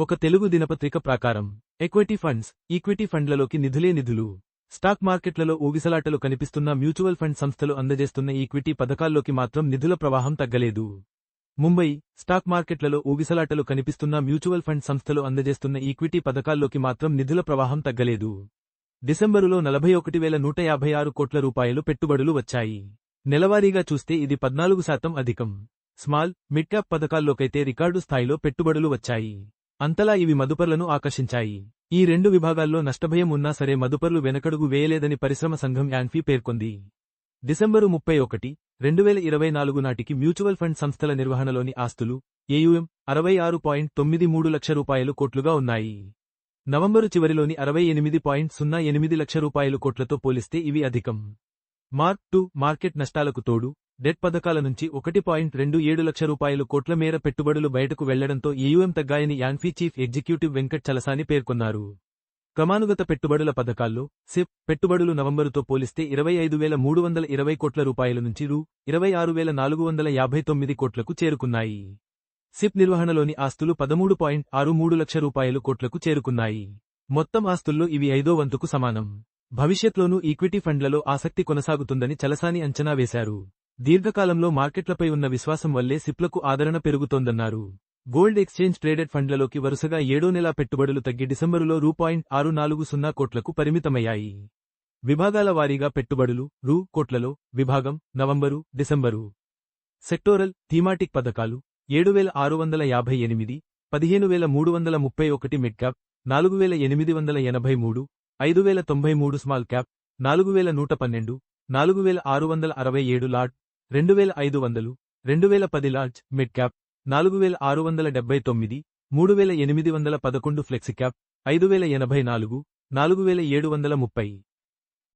ఒక తెలుగు దినపత్రిక ప్రకారం ఎక్విటీ ఫండ్స్ ఈక్విటీ ఫండ్లలోకి నిధులే నిధులు. స్టాక్ మార్కెట్లలో ఊగిసలాటలు కనిపిస్తున్న మ్యూచువల్ ఫండ్ సంస్థలు అందజేస్తున్న ఈక్విటీ పథకాల్లోకి మాత్రం నిధుల ప్రవాహం తగ్గలేదు. ముంబై స్టాక్ మార్కెట్లలో ఊగిసలాటలు కనిపిస్తున్న మ్యూచువల్ ఫండ్ సంస్థలు అందజేస్తున్న ఈక్విటీ పథకాల్లోకి మాత్రం నిధుల ప్రవాహం తగ్గలేదు. డిసెంబరులో నలభై ఒకటి వేల నూట యాభై ఆరు కోట్ల రూపాయలు పెట్టుబడులు వచ్చాయి. నెలవారీగా చూస్తే ఇది పద్నాలుగు శాతం అధికం. స్మాల్ మిడ్ క్యాప్ పథకాల్లోకైతే రికార్డు స్థాయిలో పెట్టుబడులు వచ్చాయి. అంతలా ఇవి మదుపర్లను ఆకర్షించాయి. ఈ రెండు విభాగాల్లో నష్టభయం ఉన్నా సరే మదుపర్లు వెనకడుగు వేయలేదని పరిశ్రమ సంఘం యాన్ఫీ పేర్కొంది. డిసెంబరు ముప్పై ఒకటి రెండు వేల ఇరవై నాలుగు నాటికి మ్యూచువల్ ఫండ్ సంస్థల నిర్వహణలోని ఆస్తులు ఏయుఎం అరవై ఆరు పాయింట్ తొమ్మిది మూడు లక్ష రూపాయలు కోట్లుగా ఉన్నాయి. నవంబరు చివరిలోని అరవై ఎనిమిది పాయింట్ సున్నా ఎనిమిది లక్ష రూపాయలు కోట్లతో పోలిస్తే ఇవి అధికం. మార్క్ టు మార్కెట్ నష్టాలకు తోడు డెట్ పథకాల నుంచి ఒకటి పాయింట్ రెండు ఏడు లక్ష రూపాయలు కోట్ల మేర పెట్టుబడులు బయటకు వెళ్ళడంతో AUM తగ్గాయని AMFI chief executive Venkat Chalasani పేర్కొన్నారు. క్రమానుగత పెట్టుబడుల పథకాల్లో సిప్ పెట్టుబడులు నవంబరుతో పోలిస్తే ఇరవై ఐదు వేల మూడు వందల ఇరవై కోట్ల రూపాయల నుంచి రూ ఇరవై ఆరు వేల నాలుగు వందల యాభై తొమ్మిది కోట్లకు చేరుకున్నాయి. సిప్ నిర్వహణలోని ఆస్తులు పదమూడు పాయింట్ ఆరు మూడు లక్ష రూపాయలు కోట్లకు చేరుకున్నాయి. మొత్తం ఆస్తుల్లో ఇవి ఐదో వంతుకు సమానం. భవిష్యత్లోనూ ఈక్విటీ ఫండ్లలో ఆసక్తి కొనసాగుతుందని చలసాని అంచనా వేశారు. దీర్ఘకాలంలో మార్కెట్లపై ఉన్న విశ్వాసం వల్లే సిప్లకు ఆదరణ పెరుగుతోందన్నారు. గోల్డ్ ఎక్స్చేంజ్ ట్రేడెడ్ ఫండ్లలోకి వరుసగా ఏడో నెల పెట్టుబడులు తగ్గి డిసెంబరులో రూ. పాయింట్ ఆరు నాలుగు సున్నా కోట్లకు పరిమితమయ్యాయి. విభాగాల వారీగా పెట్టుబడులు రూ. కోట్లలో విభాగం నవంబరు డిసెంబరు. సెక్టోరల్ థీమాటిక్ పథకాలు ఏడు వేల ఆరు వందల యాభై ఎనిమిది పదిహేను వేల మూడు వందల ముప్పై ఒకటి మిడ్ క్యాప్ నాలుగు వేల ఎనిమిది వందల ఎనభై మూడు ఐదు వేల తొంభై మూడు స్మాల్ క్యాప్ నాలుగు వేల నూట పన్నెండు నాలుగు వేల ఆరు వందల అరవై ఏడు లాట్ రెండు వేల ఐదు వందలు రెండు వేల పది లార్జ్ మిడ్ క్యాప్ నాలుగు వేల ఆరు వందల డెబ్బై తొమ్మిది మూడు వేల ఎనిమిది వందల పదకొండు ఫ్లెక్సీ క్యాప్ ఐదు వేల ఎనభై నాలుగు నాలుగు వేల ఏడు వందల ముప్పై.